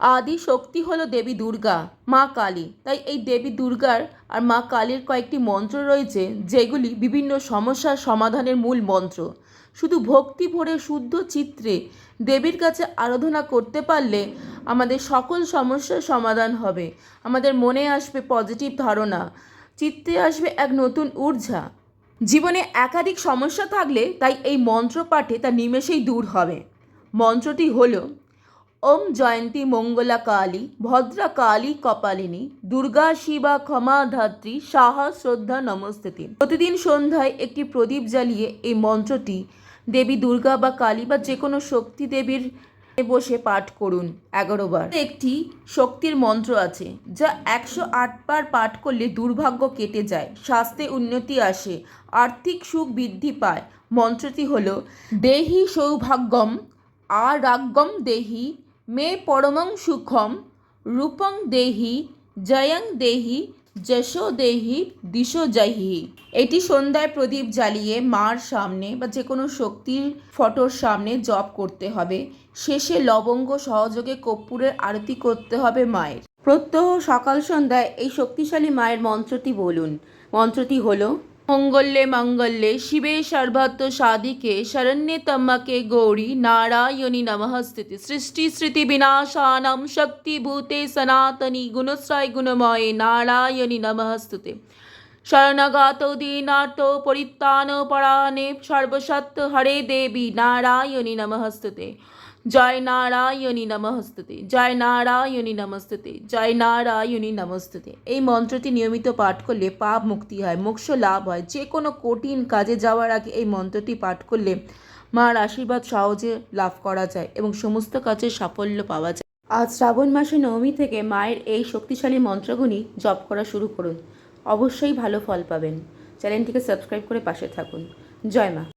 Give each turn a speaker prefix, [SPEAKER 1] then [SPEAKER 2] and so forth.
[SPEAKER 1] আদি শক্তি হলো দেবী দুর্গা, মা কালী। তাই এই দেবী দুর্গার আর মা কালীর কয়েকটি মন্ত্র রয়েছে, যেগুলি বিভিন্ন সমস্যার সমাধানের মূল মন্ত্র। শুধু ভক্তি ভরে শুদ্ধ চিত্রে দেবীর কাছে আরাধনা করতে পারলে আমাদের সকল সমস্যার সমাধান হবে। আমাদের মনে আসবে পজিটিভ ধারণা, চিত্তে আসবে এক নতুন ঊর্জা। জীবনে একাধিক সমস্যা থাকলে তাই এই মন্ত্র পাঠে তা নিমেষেই দূর হবে। মন্ত্রটি হলো ওম জয়ন্তী মঙ্গলা কালী ভদ্রা কালী কপালিনী, দুর্গা শিবা ক্ষমা ধাত্রী, সাহা শ্রদ্ধা নমস্তুতি। প্রতিদিন সন্ধ্যায় একটি প্রদীপ জ্বালিয়ে এই মন্ত্রটি দেবী দুর্গা বা কালী বা যে কোনো শক্তি দেবীর বসে পাঠ করুন। এগারো বার। একটি শক্তির মন্ত্র আছে, যা একশো আট বার পাঠ করলে দুর্ভাগ্য কেটে যায়, স্বাস্থ্যে উন্নতি আসে, আর্থিক সুখ বৃদ্ধি পায়। মন্ত্রটি হলো, দেহি সৌভাগ্যম আর আরাগ্যম দেহি মে পরমং সুখম, রূপং দেহি, জয়ং দেহি, যশো দেহি, দিশো জহি। এটি সন্ধ্যায় প্রদীপ জ্বালিয়ে মার সামনে বা যে কোনো শক্তির ফটোর সামনে জপ করতে হবে। শেষে লবঙ্গ সহযোগে কর্পূরের আরতি করতে হবে মায়ের। প্রত্যহ সকাল সন্ধ্যায় এই শক্তিশালী মায়ের মন্ত্রটি বলুন। মন্ত্রটি হলো মঙ্গলে মঙ্গল্যে শিবে সর্বত্র সাদিকে শরণ্যে তম্মকে গৌরী নারায়ণী নমঃস্তুতি সৃষ্টি স্মৃতি বিনাশানম শক্তিভূতে সনাতনী গুণশ্রয় গুণময়ে নারায়ণী নমঃস্তুতে শরণাগত দীনার্থ পরিত্রাণ পরাণে সর্বসত্য হরে দেবী নারায়ণী নমঃস্তুতে। জয় নারায়ণী নমস্তুতে, জয় নারায়ণী নমস্তুতে, জয় নারায়ণী নমস্তুতে। এই মন্ত্রটি নিয়মিত পাঠ করলে পাপ মুক্তি হয়, মোক্ষ লাভ হয়। যে কোনো কঠিন কাজে যাওয়ার আগে এই মন্ত্রটি পাঠ করলে মার আশীর্বাদ সহজে লাভ করা যায় এবং সমস্ত কাজে সাফল্য পাওয়া যায়। আজ শ্রাবণ মাসে নবমী থেকে মায়ের এই শক্তিশালী মন্ত্রগুলি জপ করা শুরু করুন। অবশ্যই ভালো ফল পাবেন। চ্যানেলটিকে সাবস্ক্রাইব করে পাশে থাকুন। জয় মা।